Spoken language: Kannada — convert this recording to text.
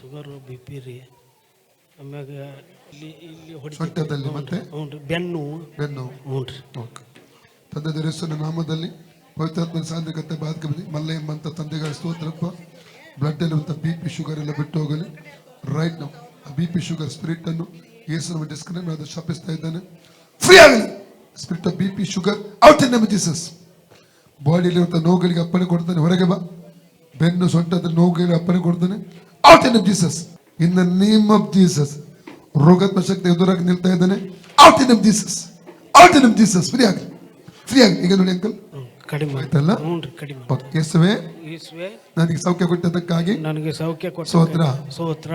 ಶುಗರು ಬಿ ಪಿ ರೀ. ಆಮ್ಯಾಗ ಇಲ್ಲಿ ಇಲ್ಲಿ ಹೊಟ್ಟೆದಲ್ಲಿ ಮತ್ತೆ? ಹ್ಞೂ ರೀ ಬೆನ್ನು. ಬೆನ್ನು. ಹ್ಞೂ ರೀ ಓಕೆ. ತಂದೆ ದೇವರ ನಾಮದಲ್ಲಿ ಪವಿತ್ರಾತ್ಮ ಸಾಂದ್ರಿಕತೆ ಬಾಧಕ ಮಲ್ಲ ಎಂಬಂಥ ತಂದೆಗಳ ಸ್ತೋತ್ರಪ್ಪ. ಬ್ಲಡ್ ಅಲ್ಲಿರುವಂಥ ಬಿ ಪಿ ಶುಗರ್ ಎಲ್ಲ ಬಿಟ್ಟು ಹೋಗಲಿ. ರೈಟ್ ನಾವು ಬಿ ಪಿ ಶುಗರ್ ಸ್ಪಿರಿಟ್ ಅನ್ನು ಯೇಸು ಡಿಸ್ಕನೆಕ್ಟ್ ಅದು ಶಾಪಿಸ್ತಾ ಇದ್ದಾನೆ. ಫ್ರೀ ಆಗಲಿ. Spirit of B P sugar out in ನಮ್ಮ ಜೀಸಸ್ ಬಾಡಿಯಲ್ಲಿರುವಂಥ ನೋವುಗಳಿಗೆ ಅಪ್ಪಣೆ ಕೊಡ್ತಾನೆ. ಹೊರಗೆ ಬಾ. ಬೆನ್ನು ಸೊಂಟದ ನೋವುಗಳಿಗೆ ಅಪ್ಪಣೆ ಕೊಡ್ತಾನೆ. Out in Jesus in the name of Jesus ರೋಗಾತ್ಮ ಶಕ್ತಿ ಎದುರಾಗಿ ನಿಲ್ತಾ ಇದ್ದಾನೆ. Out in Jesus out in Jesus free ಆಗಲಿ. ಫ್ರೀ ಆಗಲಿ. ಈಗ ನೋಡಿ ಅಂಕಲ್ ಕಡಿಮೆ ಆಯ್ತಲ್ಲ? ಯೇಸುವೆ ನನಗೆ ಸೌಖ್ಯ ಕೊಟ್ಟದಕ್ಕಾಗಿ ನನಗೆ ಸೌಖ್ಯ ಕೊಟ್ಟ ಸ್ತೋತ್ರ ಸೋತ್ರ.